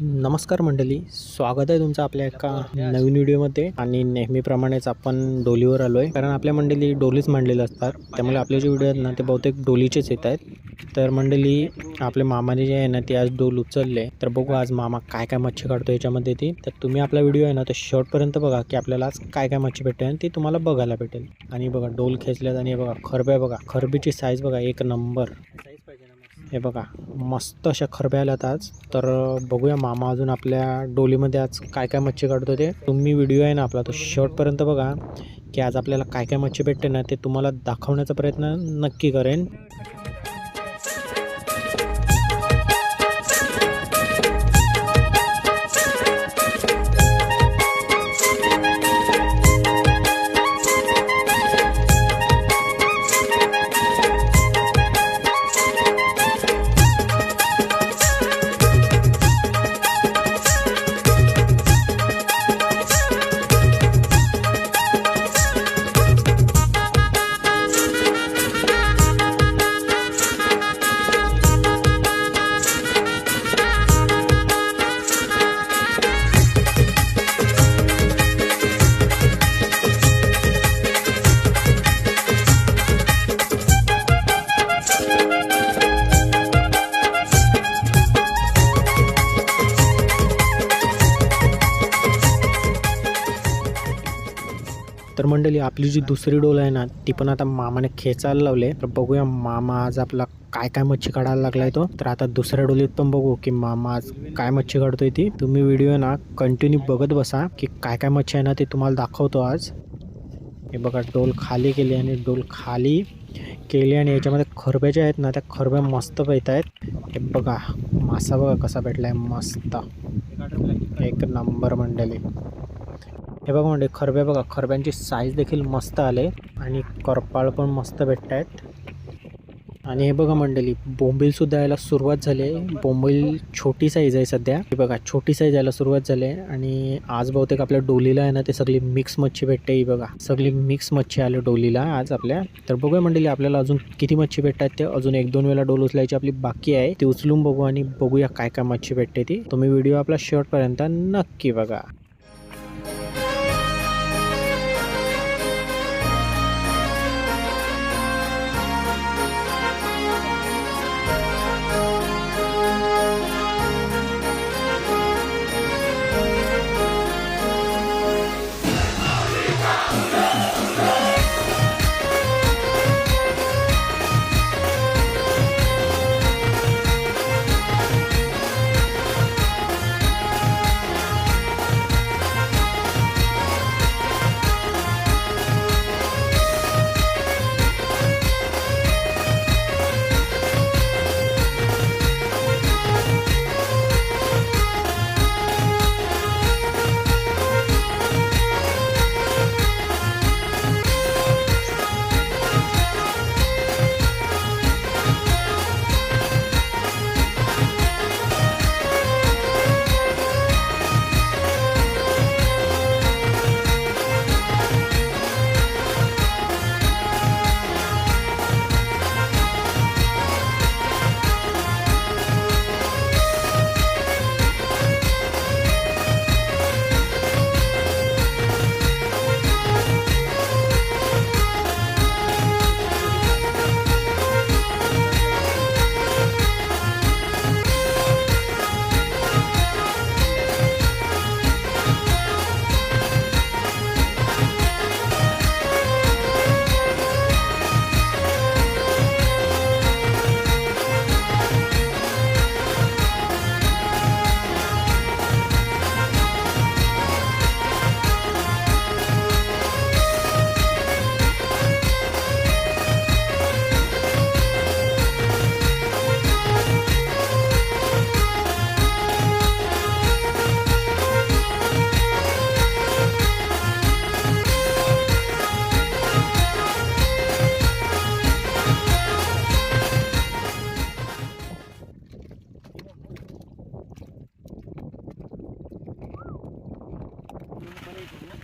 नमस्कार मंडळी स्वागत आहे तुमचं आपल्या एका नवीन व्हिडिओमध्ये. आणि नेहमीप्रमाणेच आपण डोलीवर आलो आहे कारण आपल्या मंडळी डोलीच मांडलेले असतात. त्यामुळे आपले जे व्हिडिओ आहेत ना ते बहुतेक डोलीचेच येत आहेत. तर मंडळी आपल्या मामाने जे आहे ना ते आज डोल उचलले. तर बघू आज मामा काय काय मच्छी काढतो याच्यामध्ये ती. तर तुम्ही आपला व्हिडिओ आहे ना तर शॉर्टपर्यंत बघा की आपल्याला आज काय काय मच्छी भेटेल आणि ती तुम्हाला बघायला भेटेल. आणि बघा डोल खेचल्यात आणि बघा खरब्या बघा. खरबीची साईज बघा एक नंबर हे बघा मस्त अशा खरब्या आल्यात आज. तर बघूया मामा अजून आपल्या डोलीमध्ये आज काय काय मच्छी काढतो ते तुम्ही व्हिडिओ आहे ना आपला तो शेवटपर्यंत बघा की आज आपल्याला काय काय मच्छी भेटते ना ते तुम्हाला दाखवण्याचा प्रयत्न नक्की करेन. तर मंडळी आपली जी दुसरी डोल आहे ना ती पण आता मामाने खेचायला लावले तर बघूया मामा आज आपला काय काय मच्छी काढायला लागलाय तो. तर आता दुसऱ्या डोलीत पण बघू की मामा आज काय मच्छी काढतोय ती. तुम्ही व्हिडिओ ना कंटिन्यू बघत बसा की काय काय मच्छी आहे ना ते तुम्हाला दाखवतो आज. हे बघा डोल खाली केली आणि डोल खाली केली आणि याच्यामध्ये खरब्या आहेत ना त्या खरब्या मस्त पेत आहेत हे बघा मासा बघा कसा भेटला आहे मस्त. एक नंबर मंडळी. हे बघा म्हणजे खरब्या बघा. खरब्यांची साईज देखील मस्त आले. आणि करपाळ पण मस्त भेटत आहेत. आणि हे बघा मंडळी बोंबीलसुद्धा यायला सुरुवात झाली आहे. बोंबील छोटी साईज आहे सध्या. हे बघा छोटी साईज यायला सुरुवात झाली आहे. आणि आज बहुतेक आपल्या डोलीला आहे ना ते सगळी मिक्स मच्छी भेटते ही बघा. सगळी मिक्स मच्छी आली डोलीला आज आपल्या. तर बघूया मंडळी आपल्याला अजून किती मच्छी भेटतात ते. अजून एक दोन वेळा डोल उचलायची आपली बाकी आहे. ती उचलून बघू आणि बघूया काय काय मच्छी भेटते ती. तुम्ही व्हिडिओ आपला शेवटपर्यंत नक्की बघा.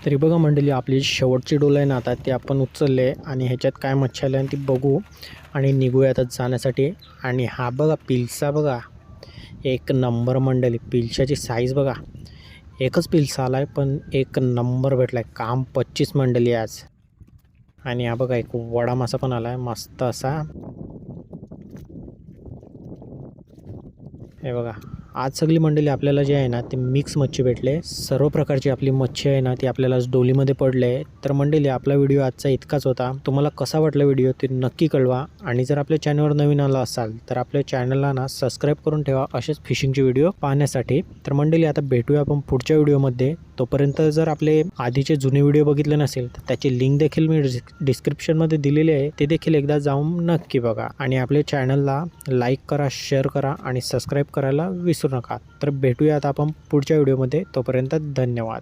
तरी बघा मंडळी आपली जी शेवटची डोल आहे ना आता ती आपण उचलले आणि ह्याच्यात काय मच्छी आली आणि ती बघू आणि निघूया आता जाण्यासाठी. आणि हा बघा पिलसा बघा. एक नंबर मंडळी पिलशाची साईज बघा. एकच पिलसा आला आहे पण एक नंबर भेटला आहे काम पच्चीस मंडळी आहे आज. आणि हा बघा एक वडा मासा पण आला आहे मस्त असा. हे बघा. आज सगळी मंडळी आपल्याला जे आहे ना ते मिक्स मच्छी भेटले. सर्व प्रकारची आपली मच्छी आहे ना ती आपल्याला डोलीमध्ये पडले. तर मंडळी आपला व्हिडिओ आजचा इतकाच होता. तुम्हाला कसा वाटला व्हिडिओ ते नक्की कळवा. आणि जर आपल्या चॅनलवर नवीन आला असाल तर आपल्या चॅनलला ना सबस्क्राईब करून ठेवा असेच फिशिंगचे व्हिडिओ पाहण्यासाठी. तर मंडळी आता भेटूया आपण पुढच्या व्हिडिओमध्ये. तोपर्यंत जर आपले आधीचे जुने व्हिडिओ बघितले नसेल तर त्याची लिंक देखील मी डिस्क्रिप्शनमध्ये दिलेली आहे. ते देखील एकदा जाऊन नक्की बघा आणि आपल्या चॅनलला लाईक करा शेअर करा आणि सबस्क्राईब करायला विसरू नका. तर भेटूया आता आपण पुढच्या व्हिडिओमध्ये. तोपर्यंत धन्यवाद.